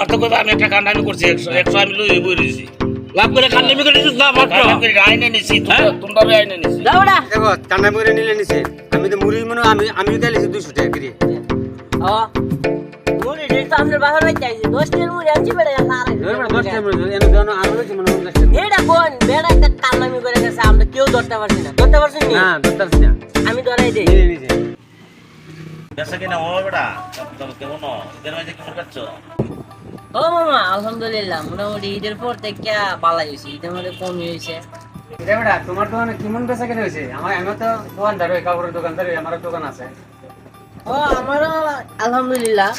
আমার তো কইবা আমি একটা কান্ডামি করছি একশো একশো আমি লই বই রয়েছি। লাভ করে কান্নামি করে দিস না মাত্র? আইনে নিছি হ্যাঁ? তোমরা আইনে নিছি। যাও না। দেখো ঠান্ডা করে নিলে নিছে। আমি তো মুড়ি মনে আমি আমি গেলেছি দুশো টাকা করে। ও মুড়ি তো আমরা বাহার রাখ যাইছি দশ টাকার মুড়ি আনছি বেড়ে না দশ মনে এনে মনে হয় এটা কোন? বেড়া একটা কান্নামি করে গেছে আমরা কেউ ধরতে পারছি না। ধরতে পারছি নি? না ধরতে পারছি না। আমি ধরাই দেই। কিনা? ও বেটা তুমি কেমন? ঈদের মাঝে কেমন কাটছ ও মামা আলহামদুলিল্লাহ মোটামুটি ঈদের পর থেকে হয়েছে ঈদের মধ্যে কমই হয়েছে। এটা বেটা তোমার দোকানে কেমন বেচা কেনা হয়েছে? আমার আমি তো দোকানদার ওই কাপড়ের দোকানদার ওই আমারও দোকান আছে। ও আমারও আলহামদুলিল্লাহ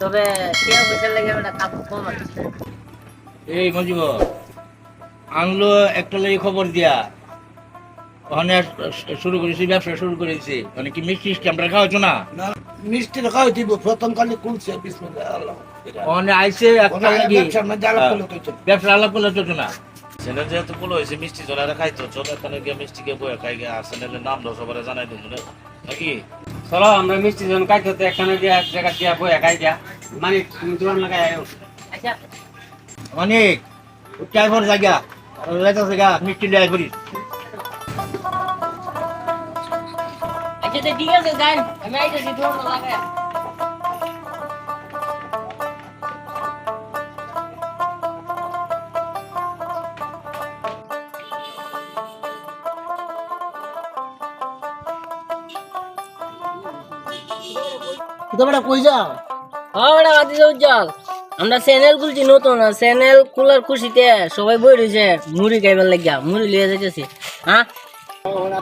তবে কেউ পয়সা লেগে কাপড় কম আছে। এই মজিব আনলো একটা লাগে খবর দিয়া। ওখানে শুরু করেছি ব্যবসা শুরু করেছি। মানে কি মিষ্টি আমরা খাওয়াছো না? মিষ্টি রাখা হইব প্রথম কালে কুলছে বিসমিল্লাহ আল্লাহ ওখানে আইসে একটা লাগি ব্যবসার মধ্যে আলাপ করলে তো ব্যবসা আলাপ করলে চলতো না। ছেলে যেহেতু কুলো হয়েছে মিষ্টি চলে খাইতো চলো এখানে গিয়ে মিষ্টি কে বয়ে খাই গিয়ে আর নাম দাও সবাই জানাই দিন নাকি? চলো আমরা মিষ্টি যখন খাইতে হতো একখানে দিয়ে এক জায়গা দিয়ে বই একাই দিয়া। মানে তুমি দোকান লাগাই আয়ো আচ্ছা। অনেক উচ্চাই পর জায়গা মিষ্টি লিয়ে করিস আচ্ছা ঠিক আছে যাই আমি আইতেছি তোমরা কই যাও? আমরা বাতিছে উজ্জ্বল। আমরা চ্যানেল খুলছি নতুন চ্যানেল খোলার খুশিতে সবাই বই রয়েছে মুড়ি খাইবার লাগিয়া মুড়ি লিয়ে যাইতেছি। হ্যাঁ?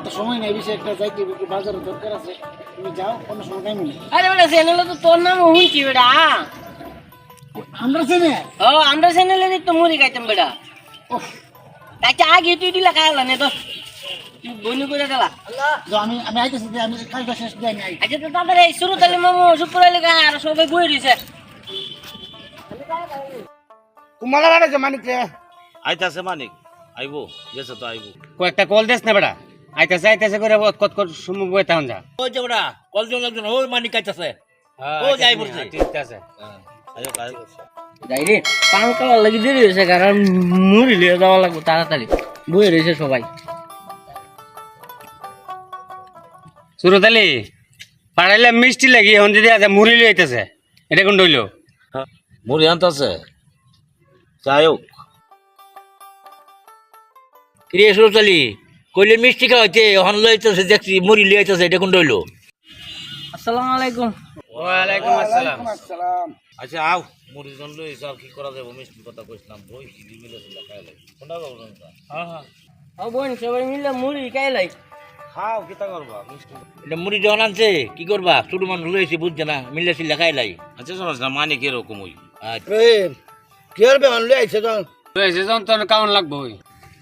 এত সময় নেই বেশি একটা যাইতে একটু বাজারে দরকার আছে। তুমি যাও কোনো সময় টাইম নেই। আরে বেটা চ্যানেলে তো তোর নাম শুনছি বেটা। আমরা চেনে ও আমরা চ্যানেলে তো মুড়ি খাইতাম বেটা। আচ্ছা আগে তুই দিলা খাইলা নে তো। তুই বনি করে দিলা। আমি আমি আইতেছি যে আমি কাজটা শেষ দিয়ে আমি আচ্ছা তো তাদের এই শুরু তাহলে মামু শুক্র লেগে আর সবাই বই রয়েছে তোমার বাড়াইছে মানিক আইতাছে মানিক। আইবো গেছে তো আইবো। কয়েকটা কল দেস না বেটা? আইতেছে আইতেছে করে কত কত সময় বই তখন যা। ওই যে ওরা কলজন একজন ওই মানিক আইতাছে। ও যাই বলছে। ঠিক আছে আইও যাই রে পান খাওয়ার লাগি দেরি হয়েছে কারণ মুড়ি লিয়ে যাওয়া লাগবে তাড়াতাড়ি। রয়েছে সবাই। সুরত আলী পাড়াইলে মিষ্টি লাগি এখন যদি আছে মুড়ি লই আইতেছে এটা কোন ডইলো মুড়ি আনতাছে। যাইও কিরে সুরতালি কইলে মিষ্টি খাওয়াইতে ওখান লইতেছে দেখছি মুড়ি লিয়াইতেছে এটা কোন রইল আসসালামু আলাইকুম। ওয়ালাইকুম আসসালাম। সালাম আচ্ছা আও। মুড়ি জন লই আর কি করা যাবে? মিষ্টি কথা কইছিলাম বই কি মিলে ছিল খাইলে কোনটা করব হ্যাঁ হ্যাঁ। ও বোন সবাই মিলে মুড়ি খাইলাই খাও কিতা করবা? মিষ্টি। এটা মুড়ি যখন আনছে কি করবা? ছোট মানুষ লইছে বুঝছে না মিলে সিলে খাইলাই আচ্ছা শোনাস না মানিক এরকম ওই আচ্ছা। কি আর বেমান লই আইছে তো লইছে যখন তোর কেমন লাগবে ওই?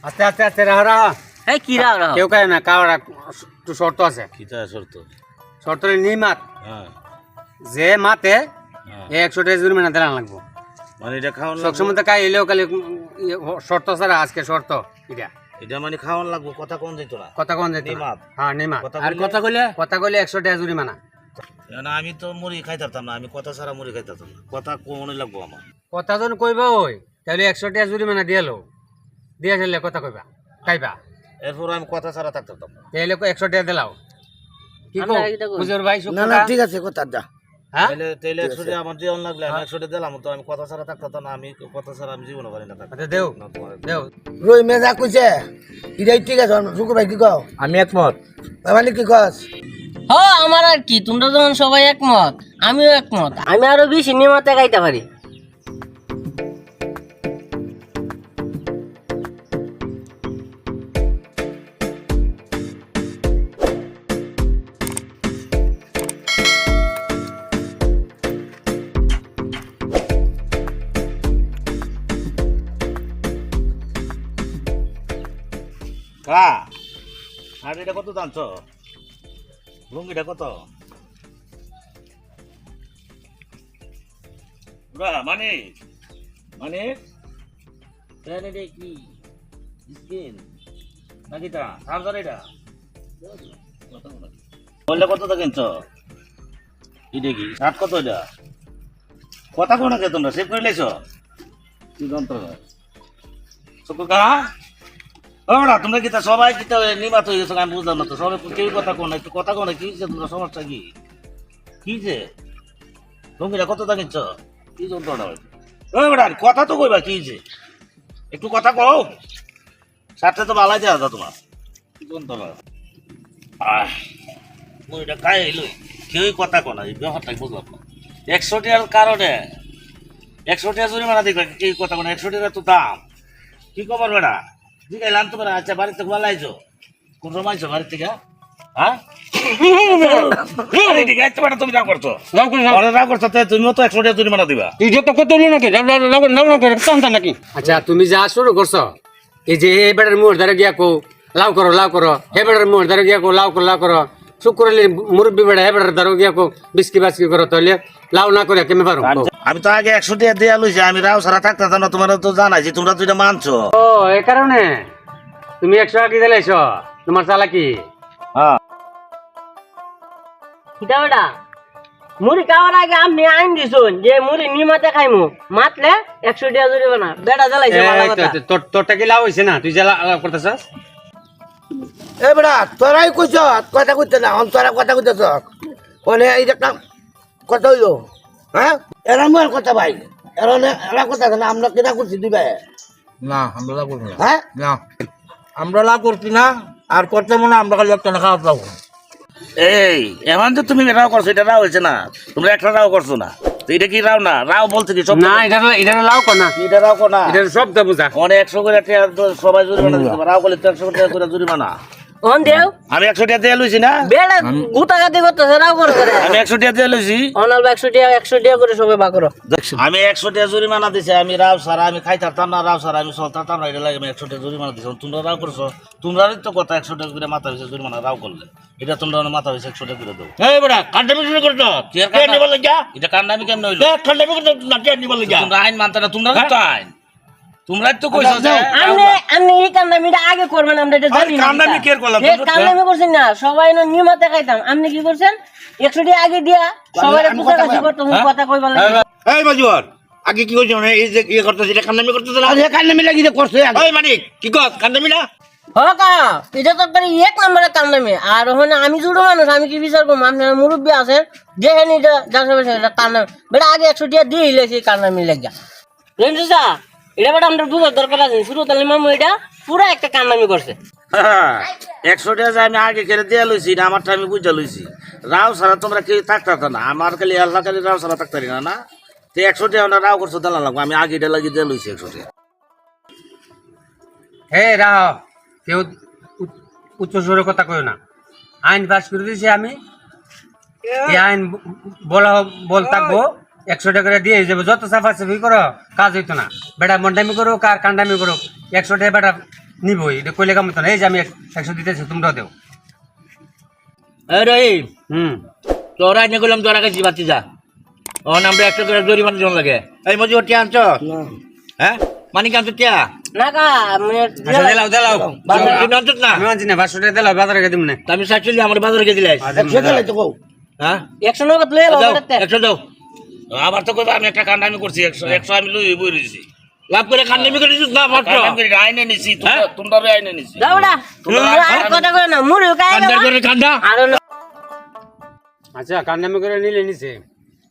আস্তে আস্তে আস্তে রাহ রাহ। এই কি রাও রাও? কেউ কায় না কার একটু শর্ত আছে। কিতা শর্ত? শর্ত নি মাত হ্যাঁ। যে মাতে হ্যাঁ। এ একশো টাকা জরিমানা দিলাম লাগবো। মানে এটা খাওয়ান লাগবো সবসময় তো কাই এলেও কালি শর্ত ছাড়া আজকে শর্ত এটা। এটা মানে খাওয়ান লাগবো? কথা কোন যাইতো না? কথা কোন নিমাত। হ্যাঁ নিমা আর কথা কইলে? কথা কইলে একশো টাকা জরিমানা। না আমি তো মুড়ি খাইতাম না আমি কথা ছাড়া মুড়ি খাইতাম না। কথা কোন লাগবো আমার? কথা যখন কইবা ওই তাহলে একশো টাকা জরিমানা দিয়ে লো। দিয়ে চলে কথা কইবা খাইবা। এরপর আমি কথা ছাড়া থাকতাম না। তাহলে একশো টাকা দিলাও। কি হুজুর ভাই না না ঠিক আছে কথা দা হ্যাঁ? তাহলে তাহলে একশো টাকা আমার জীবন লাগলে আমি একশো টাকা দিলাম তো আমি কথা ছাড়া থাকতাম না আমি কথা ছাড়া আমি জীবনে পারি না থাকতে। আচ্ছা দেও। না দেও। রহিম যা কইছে। ইদাই ঠিক আছে শুকুর ভাই কি কও? আমি একমত। মানে কি কস? হ আমার আর কি তোমরা যখন সবাই একমত আমিও একমত। আমি আরও বেশি নিয়মতে গাইতে পারি। কা আর এটা কত তো লুঙ্গিটা কত? মানে? মানে? কি? স্কিন? নাকি তা সার্জার এটা? বললে কত টা কিনছ এটা কি? শার্ট কত এটা? কথা কোন তোমরা সেভ করে লেছো কি যন্ত্রণা শুকুর কা ওরা, তোমরা কি সবাই কি নিমাত হয়ে গেছো? আমি বুঝলাম না তো। সবাই কেউ কথা কোন একটু কথা কোন কি হয়েছে তোমরা সমস্যা কি? কি যে? তুমি কত দাঁড়িয়েছ কি যন্ত্রণা হয়েছে কথা তো কইবা কি যে? একটু কথা কও। সাথে তো ভালাই দেওয়া যা তোমার। কি যন্ত্রণা? আহ মুইটা খাই এলো। কেউই কথা কো না এই ব্যাপারটাই বুঝলাম না। একশো টাকার কারণে একশো টাকা জরিমানা দেখবে কি কথা কোনো একশো টাকা তো দাম। কি খবর বেটা জিগাইলাম তোমার আচ্ছা বাড়িতে বলাইছো কোন রমাইছো বাড়ি থেকে? হ্যাঁ? তুমি রাগ করছ? রাগ করছ তুমিও তো একশো টাকা জরিমানা দিবা। যে কত হলো নাকি? নাকি? আচ্ছা তুমি যা শুরু করছ এই যে এই বেটার মুড় ধরে গিয়া কো লাউ করো লাউ করো হে বেটার মুড় ধরে গিয়া কো লাউ করো লাউ করো চুপ মুরব্বী বেড়া হে বেটার ধরে গিয়া কো বিস্কি বাস্কি করো তাহলে লাউ না করে কেমন পারো? আমি তো আগে একশো টাকা দিয়ে লইছি আমি রাও সারা থাকতে না তোমার তো জানাইছি তোমরা তো এটা মানছো। ও এই কারণে? তুমি একশো আগে দিলাইছ তোমার চালাকি হ্যাঁ। কিতা বেটা মুড়ি খাওয়ার আগে আপনি আইন দিছুন যে মুড়ি নিমাতে খাইমু মাতলে একশো টাকা জরিবে না বেটা জ্বালাইছে তোর তোরটা কি লাউ হয়েছে না? তুই যা লাউ করতেছাস? এ বেড়া তোরাই কইছ কথা কইতে না তোরা কথা কইতেছ। মানে এই একটা কথা হইল হ্যাঁ? এরা মোর কথা ভাই। এরা এরা কথা না আমরা কেনা করছি দিবে না আমরা করব না। হ্যাঁ? না। আমরা লাভ করছি না আর করতে মনে আমরা খালি একটা খাওয়া পাবো এই এমন যে তুমি রাও করছ এটা রাও হয়েছে না। তোমরা একটা রাও করছ না। তো এটা কি রাও না? রাও বলতে কি সব না এটা এটা কর না। এটা রাও কো না। এটা শব্দ বুঝা। অনেক একশো করে টাকা সবাই জরিমানা দিতে রাও করলে তো একশো টাকা করে জরিমানা। অন দেও আমি একশো টাকা দিয়ে লইছি না। বেটা গুতা গাতি করতেছে? রাও করে করে। আমি একশো টাকা দিয়ে লইছি। অনাল একশো টাকা একশো টাকা করে সবাই বা করো। আমি একশো টাকা জরিমানা দিছি আমি রাও সারা আমি খাই থাকতাম না রাও সারা আমি চলতাম না এটা লাগে আমি একশো টাকা জরিমানা দিছি। তোমরা রাও করছ তোমরা তো কথা একশো টাকা করে মাথা হয়েছে জরিমানা রাও করলে। এটা তোমরা মাথা হয়েছে একশো টাকা করে দেবো এই বেটা কান্দামি শুরু করছ কে কান্না? নিবার লাগিয়া? এটা কান্না আমি কেমন হইল? কান্দামি করছ না কে নিবার লাগিয়া? তোমরা আইন মানতে না তোমরা তো আইন। তোমরা তো কইছো যে আপনি আপনি এই কান্দামিটা আগে করবেন আমরা এটা জানি আরে না কান্দামি কে করলাম? এ কান্দামি করছেন না সবাই না নিমাতে খাইতাম। আপনি কি করছেন? একশো টাকা আগে দিয়া সবাই কাছি কথা কইবার লাগে এই মজুর আগে কি করছ মানে এই যে ইয়ে করতেছে এটা কান্দামি করতেছে না? আরে কান্নামি লাগি যে করছে। আগে। ওই মানিক কি না? হকা এটা তো একবারে এক নম্বরের কান্দামি আর ওখানে আমি ছোট মানুষ আমি কি বিচার করব? আপনারা মুরব্বী আছেন দেখেন এটা যার সবাই এটা কান্দামি বেটা আগে একশো টাকা দিয়ে হিলেছি কান্দামি স্যার এটা বেটা আমাদের বুঝার দরকার আছে। শুরু তাহলে মামু এটা পুরো একটা কান্দামি করছে। একশো টাকা যে আমি আগে কেড়ে দিয়ে লইছি না আমারটা আমি বুঝে লইছি। রাও সারা তোমরা কেউ থাকতে না। আমার খালি আল্লাহ খালি রাও সারা থাকতে না না? তো একশো টাকা আমরা রাও করছ দালা লাগবো। আমি আগে এটা লাগিয়ে দিয়ে লইছি একশো টাকা। হে রাহ কেউ উচ্চ সুরে কথা কই না। আইন পাস করে দিয়েছি আমি। এই আইন বলা বল থাকব। একশো টাকা করে দিয়ে যাব। যত সাফা সাফি করো কাজ হইতো না। বেটা মন্ডামি করো কার কান্ডামি করো একশো টাকা বেটা নিবই। এটা কইলে কাম না। এই যে আমি এক- একশো দিতেছি তোমরাও দেও। রহিম হুম। তোরা নিয়ে গেলাম তোরা কাছে বাচ্চি যা। ও আমরা একটা করে জরিমানা জন লাগে। এই মজুর টিয়া আনছ? হ্যাঁ? মানিক আনছ টিয়া? না কা আমি আচ্ছা দিলাও দিলাও। বাজার কিনে আনছ না? আমি আনছি না পাঁচশো টাকা দিলাও বাজারে গিয়ে দিমনে তা আমি সাতচল্লিশ আমার বাজারে গিয়ে একশো কও। হ্যাঁ? একশো নগদ। একশো দাও। আবার তো কইবা আমি একটা কান্ড আমি করছি একশো একশো আমি লই বই রয়েছি লাভ করে কান্দামি করে দিস না মাত্র আইনে নিছি তোমরা তোমরা আইনে নিছি। যাও বেটা আর কথা কই না মুড়ি খাই কান্দা করে আর আচ্ছা কান্ডামি করে নিলে নিছে।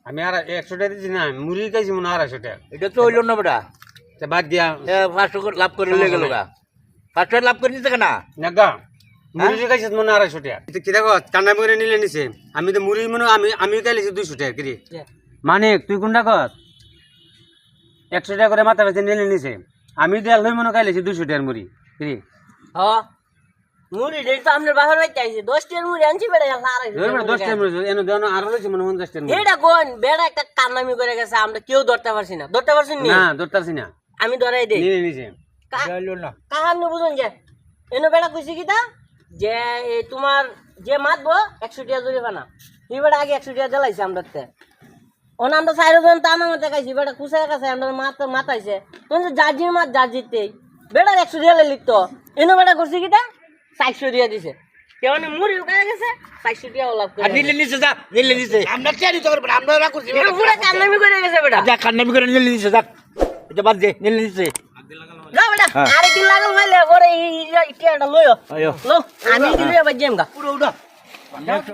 আমি আর একশো টাকা দিচ্ছি না মুড়ি খাইছি মনে হয় আড়াইশো টাকা এটা তো হইল না বেটা। তা বাদ দিয়া। এ পাঁচশো করে লাভ করে লেগে গেল গা। পাঁচশো লাভ করে দিতে না নাগা মুড়ি খাইছে মনে হয় আড়াইশো টাকা কি দেখো কান্ডামি করে নিলে নিছে। আমি তো মুড়ি মনে হয় আমি আমি খাইলেছি দুইশো টাকা কিরি মানে তুই কোনটা কর? একশো টাকা করে মাথা বেঁচে নিলে নিছে। আমি দেয়াল হই মনে খাইলেছি দুইশো টাকার মুড়ি। কিরি হ মুড়ি দেই তো আপনার বাহার হইতে আইছে। দশ টাকার মুড়ি আনছি বেটা আর দশ টাকার মুড়ি এনে দেওয়ানো আরও রয়েছে মনে পঞ্চাশ টাকার এটা কোন? বেড়া একটা কান্নামি করে গেছে আমরা কেউ ধরতে পারছি না। ধরতে পারছি নি? আমি ধরাই দেই। নিছে। কা- বুঝুন যে এনে বেড়া কইছি যে এই তোমার যে মাতবো একশো টাকা জরিমানা তুই বেটা আগে একশো টাকা জ্বালাইছে আমরা ওনা আমরা চারজন তা আমার মতে খাইছি বেটা কুসায় কাছে আমরা মাথা মাথাইছে তখন যে জার্জির মাছ জার্জিতেই বেটার একশো টাকা লিখত এনে বেটা করছি কিতা চারশো দিয়ে দিছে কেমন মুড়ি উঠে গেছে পাঁচশো টাকা লাভ করে নিলে নিচে যা নিলে নিচে আমরা চেয়ারি তো আমরা ওরা করছি পুরো কান্নামি করে গেছে বেটা যা কান্নামি করে নিলে নিচে যা এটা বাদ দে নিলে নিচে যাও বেটা আরেকদিন লাগাল ভাইলে পরে এই লইও লো আমি পুরো